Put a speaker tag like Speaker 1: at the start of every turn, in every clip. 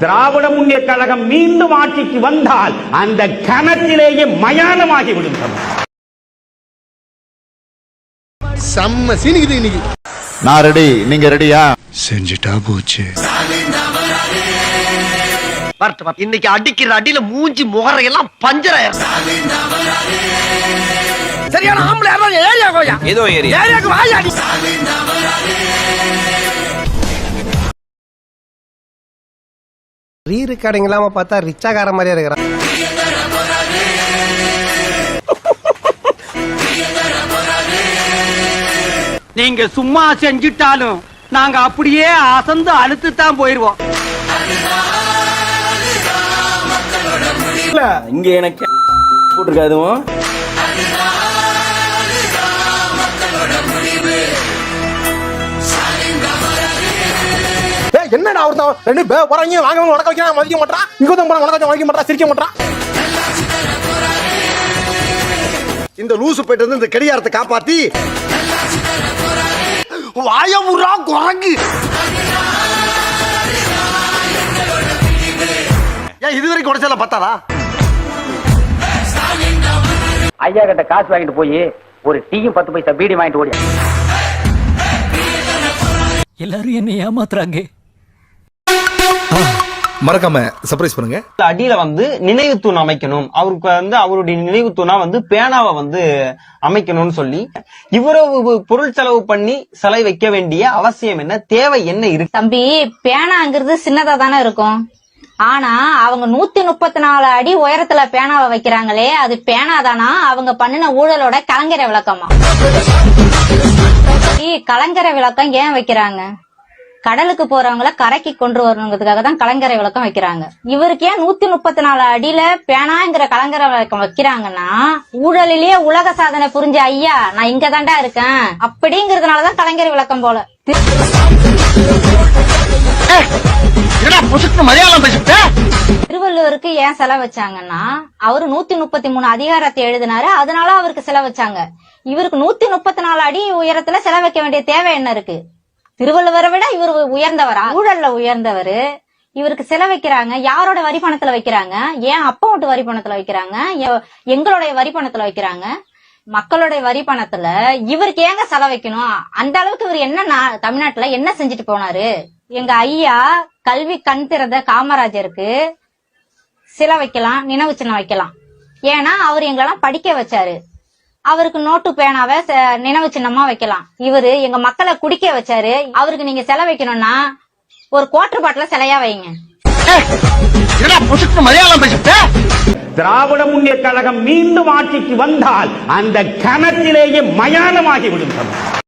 Speaker 1: திராவிட முன்னேற்ற கழகம் மீண்டும் ஆட்சிக்கு வந்தால் அந்த கணத்திலேயே மயானமாகி விடும்.
Speaker 2: செம்ம சீனிக்குது இன்னைக்கு.
Speaker 3: நான் ரெடி நீங்க ரெடியா
Speaker 2: செஞ்சுட்டா போச்சு.
Speaker 4: இன்னைக்கு அடிக்கிற அடியில மூஞ்சி முகரையெல்லாம் பஞ்சராயிரும் சரியான ஆம்பளை ஏரியா கோயா.
Speaker 5: ஏதோ ஏரியா.
Speaker 4: ஏரியாக்கு வாயா
Speaker 6: ரீ ரெக்கார்டிங் இல்லாம பார்த்தா ரிச்சாகார மாதிரியா இருக்கிறான்
Speaker 4: நீங்க சும்மா செஞ்சுட்டாலும் நாங்க அப்படியே அசந்து அழுத்து தான் போயிருவோம்
Speaker 5: இங்க எனக்கு போட்டிருக்கா
Speaker 2: என்னடா ஒருத்தன் ரெண்டு பே போறாங்க வாங்க வாங்க உனக்கு வைக்கிறான் மதிக்க மாட்டான் இங்க வந்து போறான் உனக்கு மதிக்க மாட்டான் சிரிக்க மாட்டான்
Speaker 7: இந்த லூசு போயிட்டு வந்து இந்த கடிகாரத்தை காப்பாத்தி.
Speaker 4: வாய உரா குரங்கு.
Speaker 7: ஏன் இது வரைக்கும் உடச்சல பத்தாதா?
Speaker 8: ஐயா கிட்ட காசு வாங்கிட்டு போய் ஒரு டீயும் பத்து பைசா பீடி வாங்கிட்டு ஓடி
Speaker 9: எல்லாரும் என்ன ஏமாத்துறாங்க.
Speaker 2: மறக்காம சர்ப்ரைஸ் பண்ணுங்க.
Speaker 5: அடியில வந்து நினைவு தூண் அமைக்கணும். அவருக்கு வந்து அவருடைய நினைவு தூணா வந்து பேனாவை வந்து அமைக்கணும்னு சொல்லி இவ்வளவு பொருள் செலவு பண்ணி சிலை வைக்க வேண்டிய அவசியம் என்ன? தேவை என்ன இருக்கு?
Speaker 10: தம்பி பேனாங்கிறது சின்னதா தானே இருக்கும். ஆனா அவங்க நூத்தி முப்பத்தி நாலு அடி உயரத்துல பேனாவை வைக்கிறாங்களே அது பேனா தானா? அவங்க பண்ணின ஊழலோட கலங்கரை விளக்கமா? கலங்கரை விளக்கம் ஏன் வைக்கிறாங்க? கடலுக்கு போறவங்கள கரைக்கு கொண்டு வரணுங்கிறதுக்காக தான் கலங்கரை விளக்கம் வைக்கிறாங்க. இவருக்கு ஏன் நூத்தி முப்பத்தி நாலு அடியில பேனாங்கிற கலங்கரை விளக்கம் வைக்கிறாங்கன்னா ஊழலிலேயே உலக சாதனை புரிஞ்ச ஐயா நான் இங்க தாண்டா இருக்கேன். அப்படிங்கறதுனாலதான் கலைஞர் விளக்கம் போல. திருவள்ளுவருக்கு ஏன் செலவு வச்சாங்கன்னா அவரு நூத்தி முப்பத்தி மூணு அதிகாரத்தை எழுதினாரு அதனால அவருக்கு செலவு வச்சாங்க இவருக்கு நூத்தி முப்பத்தி நாலு அடி உயரத்துல செலவு வைக்க வேண்டிய தேவை என்ன இருக்கு? திருவள்ளுவரை விட இவர் உயர்ந்தவரா? ஊழல்ல உயர்ந்தவரு. இவருக்கு செலவு வைக்கிறாங்க. யாரோட வரி பணத்துல வைக்கிறாங்க? ஏன் அப்பா வீட்டு வரி பணத்துல வைக்கிறாங்க? எங்களுடைய வரி பணத்துல வைக்கிறாங்க. மக்களுடைய வரி பணத்துல இவருக்கு ஏங்க செல வைக்கணும்? அந்த அளவுக்கு இவர் என்ன தமிழ்நாட்டுல என்ன செஞ்சுட்டு போனாரு? எங்க ஐயா கல்வி கண் திறந்த காமராஜருக்கு சிலை வைக்கலாம் நினைவு சின்னம் வைக்கலாம். ஏன்னா அவர் எங்களெல்லாம் படிக்க வச்சாரு. அவருக்கு நோட்டு பேனாவை ச- நினைவு சின்னமா வைக்கலாம். இவரு எங்க மக்களை குடிக்க வச்சாரு. அவருக்கு நீங்க சிலை வைக்கணும்னா ஒரு குவார்டர் பாட்டில சிலையா வைங்க.
Speaker 1: திராவிட முன்னேற்ற கழகம் மீண்டும் ஆட்சிக்கு வந்தால் அந்த கணத்திலேயே மயானமாகி விடும் தமிழ்.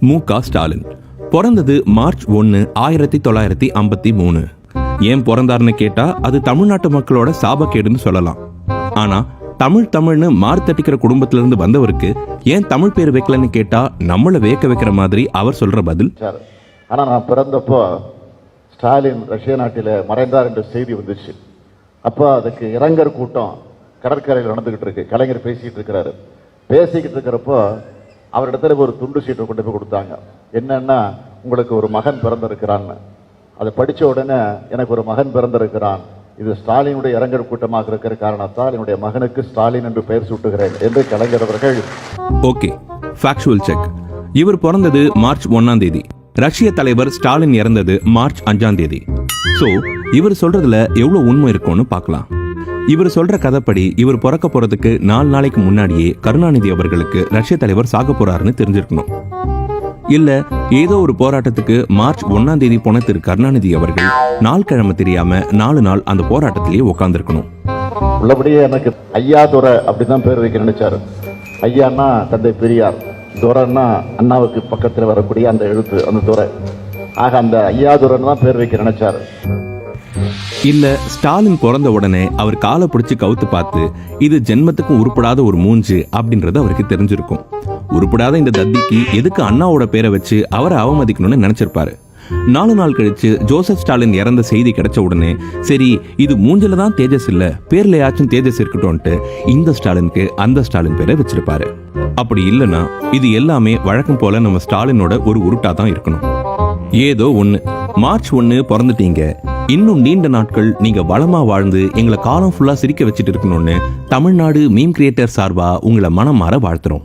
Speaker 11: மு க ஸ்டாலின். பிறந்தது மார்ச் ஒன்னு ஆயிரத்தி தொள்ளாயிரத்தி ஐம்பத்தி மூணு. ஏன் பிறந்தாருன்னு கேட்டா அது தமிழ்நாட்டு மக்களோட சாபக்கேடுன்னு சொல்லலாம். ஆனா தமிழ் தமிழ்னு மார்த்தட்டிக்கிற குடும்பத்துல இருந்து வந்தவருக்கு ஏன் தமிழ் பேர் வைக்கலன்னு கேட்டா நம்மளை வேக்க வைக்கிற மாதிரி அவர் சொல்ற பதில்?
Speaker 3: ஆனா நான் பிறந்தப்போ ஸ்டாலின் ரஷ்ய நாட்டில மறைந்தார் என்ற செய்தி வந்துச்சு. அப்போ அதுக்கு இறங்கர் கூட்டம் கடற்கரையில் நடந்துகிட்டு இருக்கு. கலைஞர் பேசிக்கிட்டு இருக்கிறாரு. பேசிக்கிட்டு இருக்கிறப்போ அவரிடத்துல ஒரு துண்டு சீட்டை கொண்டு போய் கொடுத்தாங்க. என்னன்னா உங்களுக்கு ஒரு மகன் பிறந்திருக்கிறான்னு. அதை படித்த உடனே எனக்கு ஒரு மகன் பிறந்திருக்கிறான். இது ஸ்டாலினுடைய இரங்கல் கூட்டமாக இருக்கிற காரணத்தால் என்னுடைய மகனுக்கு ஸ்டாலின் என்று பெயர் சூட்டுகிறேன் என்று கலைஞர் அவர்கள்
Speaker 11: ஓகே ஃபேக்சுவல் செக் இவர் பிறந்தது மார்ச் ஒன்னாம் தேதி. ரஷ்ய தலைவர் ஸ்டாலின் இறந்தது மார்ச் அஞ்சாம் தேதி. சோ இவர் சொல்றதுல எவ்வளவு உண்மை இருக்கும்னு பார்க்கலாம். இவர் சொல்ற கதைப்படி இவர் பிறக்க போறதுக்கு நாலு நாளைக்கு முன்னாடியே கருணாநிதி அவர்களுக்கு ரஷ்ய தலைவர் சாக போறாருன்னு தெரிஞ்சிருக்கணும். இல்ல ஏதோ ஒரு போராட்டத்துக்கு மார்ச் ஒன்னாம் தேதி போன திரு கருணாநிதி அவர்கள் நாள் கிழமை தெரியாம நாலு நாள் அந்த போராட்டத்திலேயே உட்கார்ந்திருக்கணும்
Speaker 3: உள்ளபடியே எனக்கு ஐயா துரை அப்படிதான் பேர் வைக்க நினைச்சாரு. ஐயான்னா தந்தை பெரியார் துரைன்னா அண்ணாவுக்கு பக்கத்தில் வரக்கூடிய அந்த எழுத்து அந்த துரை. ஆக அந்த ஐயா துரைன்னு தான் பேர் வைக்க நினைச்சாரு.
Speaker 11: இல்ல ஸ்டாலின் பிறந்த உடனே அவர் காலை பிடிச்சு கவுத்து பார்த்து இது ஜென்மத்துக்கும் உருப்படாத ஒரு மூஞ்சு அப்படின்றது அவருக்கு தெரிஞ்சிருக்கும். உருப்படாத இந்த தத்திக்கு எதுக்கு அண்ணாவோட பேரை வச்சு அவரை அவமதிக்கணும்னு நினைச்சிருப்பாரு. நாலு நாள் கழிச்சு ஜோசப் ஸ்டாலின் இறந்த செய்தி கிடைச்ச உடனே சரி இது மூஞ்சில தான் தேஜஸ் இல்ல பேர்லயாச்சும் தேஜஸ் இருக்கட்டும்ட்டு இந்த ஸ்டாலினுக்கு அந்த ஸ்டாலின் பேரை வச்சிருப்பாரு. அப்படி இல்லைன்னா இது எல்லாமே வழக்கம் போல நம்ம ஸ்டாலினோட ஒரு உருட்டா தான் இருக்கணும். ஏதோ ஒண்ணு. மார்ச் ஒன்னு பிறந்துட்டீங்க. இன்னும் நீண்ட நாட்கள் நீங்க வளமா வாழ்ந்து எங்களை காலம் ஃபுல்லா சிரிக்க வச்சுட்டு இருக்கணும்னு தமிழ்நாடு மீம் கிரியேட்டர் சார்பா உங்களை மனம் மாற வாழ்த்துறோம்.